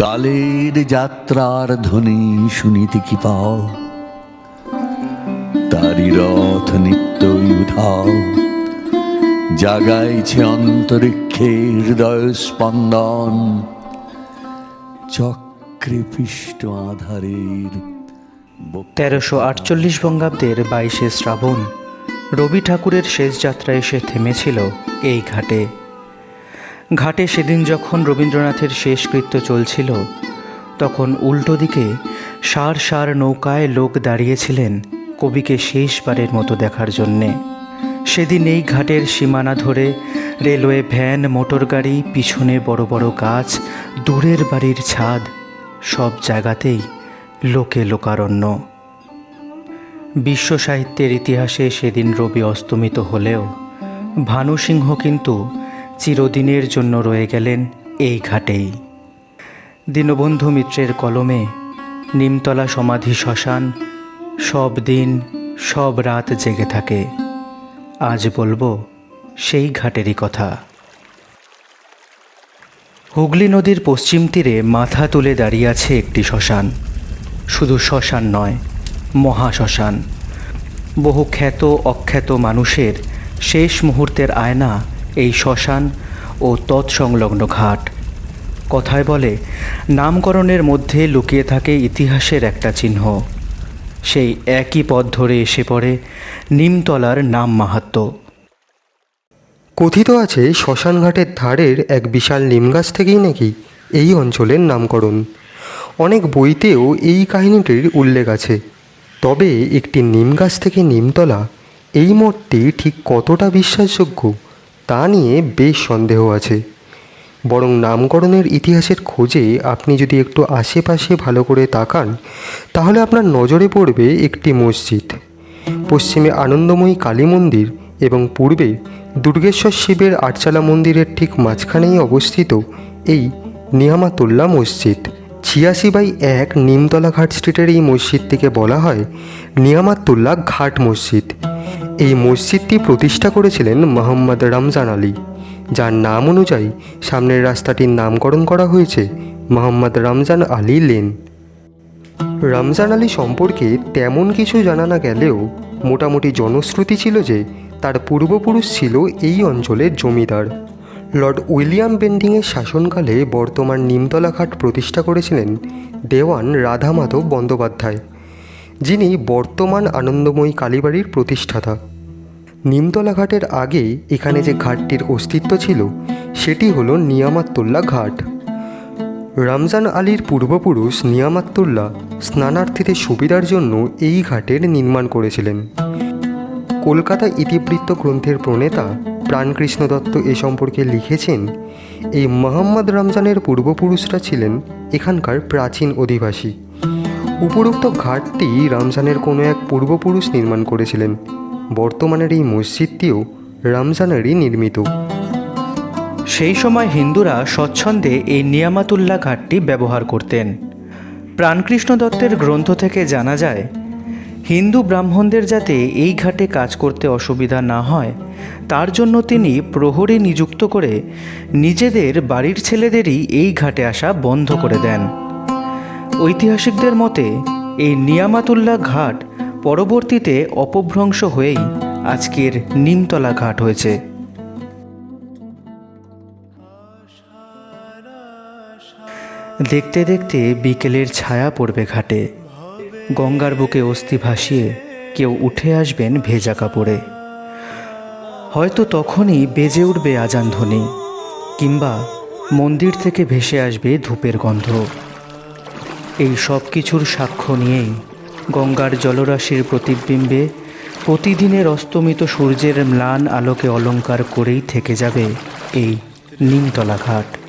কালের যাত্রার ধ্বনি শুনিতে কি পাও। তারি রথ নিত্যই উধাও। জাগাইছে অন্তরিক্ষে হৃদয় স্পন্দন চক্রে পৃষ্ঠ আধারের তেরোশো আটচল্লিশ বঙ্গাব্দের বাইশে শ্রাবণ। রবি ঠাকুরের শেষ যাত্রা এসে থেমেছিল এই ঘাটে। ঘাটে সেদিন যখন রবীন্দ্রনাথের শেষকৃত্য চলছিল, তখন উল্টো দিকে সার সার নৌকায় লোক দাঁড়িয়েছিলেন কবিকে শেষবারের মতো দেখার জন্যে। সেদিন এই ঘাটের সীমানা ধরে রেলওয়ে ভ্যান, মোটরগাড়ি, পিছনে বড় বড় গাছ, দূরের বাড়ির ছাদ, সব জায়গাতেই লোকে লোকারণ্য। বিশ্ব সাহিত্যের ইতিহাসে সেদিন রবি অস্তমিত হলেও ভানু সিংহ কিন্তু চিরদিনের জন্য রয়ে গেলেন এই ঘাটেই। দীনবন্ধু মিত্রের কলমে নিমতলা সমাধি শ্মশান, সব দিন, সব রাত জেগে থাকে। আজ বলব সেই ঘাটেরই কথা। হুগলি নদীর পশ্চিম তীরে মাথা তুলে দাঁড়িয়ে আছে একটি শ্মশান। শুধু শ্মশান নয় মহাশ্মশান বহু খ্যাত, অখ্যাত মানুষের শেষ মুহূর্তের আয়না এই শ্মশান ও তৎসংলগ্ন ঘাট। কথায় বলে, নামকরণের মধ্যে লুকিয়ে থাকে ইতিহাসের একটা চিহ্ন। সেই একই পথ ধরে এসে পড়ে নিমতলার নাম মাহাত্ম্য কথিত আছে শ্মশানঘাটের ধারের এক বিশাল নিমগাছ থেকেই নাকি এই অঞ্চলের নামকরণ। অনেক বইতেও এই কাহিনীটির উল্লেখ আছে। তবে একটি নিমগাছ থেকে নিমতলা, এই মতটি ঠিক কতটা বিশ্বাসযোগ্য? তা নিয়ে বেশ সন্দেহ আছে। বরং নামকরণের ইতিহাসের খোঁজে আপনি যদি একটু আশেপাশে ভালো করে তাকান, তাহলে আপনার নজরে পড়বে একটি মসজিদ। পশ্চিমে আনন্দময়ী কালী মন্দির এবং পূর্বে দুর্গেশ্বর শিবের আটচালা মন্দিরের ঠিক মাঝখানেই অবস্থিত এই নিয়ামাতুল্লাহ মসজিদ। ছিয়াশি বাই এক নিমতলা ঘাট স্ট্রিটের এই মসজিদটিকে বলা হয় নিয়ামাতুল্লাহ ঘাট মসজিদ। এই মসজিদটি প্রতিষ্ঠা করেছিলেন মোহাম্মদ রমজান আলী। যার নাম অনুযায়ী সামনের রাস্তাটির নামকরণ করা হয়েছে মোহাম্মদ রমজান আলী লেন। রমজান আলী সম্পর্কে তেমন কিছু জানা না গেলেও মোটামুটি জনশ্রুতি ছিল যে তার পূর্বপুরুষ ছিল এই অঞ্চলের জমিদার। লর্ড উইলিয়াম বেন্ডিংয়ের শাসনকালে বর্তমান নিমতলা ঘাট প্রতিষ্ঠা করেছিলেন দেওয়ান রাধামাধব বন্দ্যোপাধ্যায়, যিনি বর্তমান আনন্দময়ী কালীবাড়ির প্রতিষ্ঠাতা। নিমতলা ঘাটের আগে এখানে যে ঘাটটির অস্তিত্ব ছিল, সেটি হলো নিয়ামাত্তুল্লা ঘাট। রমজান আলীর পূর্বপুরুষ নিয়ামাত্তুল্লাহ স্নানার্থীদের সুবিধার জন্য এই ঘাটের নির্মাণ করেছিলেন। কলকাতা ইতিবৃত্ত গ্রন্থের প্রণেতা প্রাণকৃষ্ণ দত্ত এ সম্পর্কে লিখেছেন, এই মোহাম্মদ রমজানের পূর্বপুরুষরা ছিলেন এখানকার প্রাচীন অধিবাসী। উপরোক্ত ঘাটটি রমজানের কোনো এক পূর্বপুরুষ নির্মাণ করেছিলেন। বর্তমানের এই মসজিদটিও রমজানেরই নির্মিত। সেই সময় হিন্দুরা স্বচ্ছন্দে এই নিয়ামাতুল্লাহ ঘাটটি ব্যবহার করতেন। প্রাণকৃষ্ণ দত্তের গ্রন্থ থেকে জানা যায়, হিন্দু ব্রাহ্মণদের যাতে এই ঘাটে কাজ করতে অসুবিধা না হয়, তার জন্য তিনি প্রহরী নিযুক্ত করে নিজেদের বাড়ির ছেলেদেরই এই ঘাটে আসা বন্ধ করে দেন। ঐতিহাসিকদের মতে, এই নিয়ামাতুল্লাহ ঘাট পরবর্তীতে অপভ্রংশ হয়েই আজকের নিমতলা ঘাট হয়েছে। দেখতে দেখতে বিকেলের ছায়া পড়বে ঘাটে। গঙ্গার বুকে অস্থি ভাসিয়ে কেউ উঠে আসবেন ভেজা কাপড়ে। হয়তো তখনই বেজে উঠবে আজান ধ্বনি, কিংবা মন্দির থেকে ভেসে আসবে ধূপের গন্ধ। এই সব কিছুর সাক্ষ্য নিয়েই গঙ্গার জলরাশির প্রতিবিম্বে প্রতিদিনের অস্তমিত সূর্যের ম্লান আলোকে অলঙ্কার করেই থেকে যাবে এই নিমতলা ঘাট।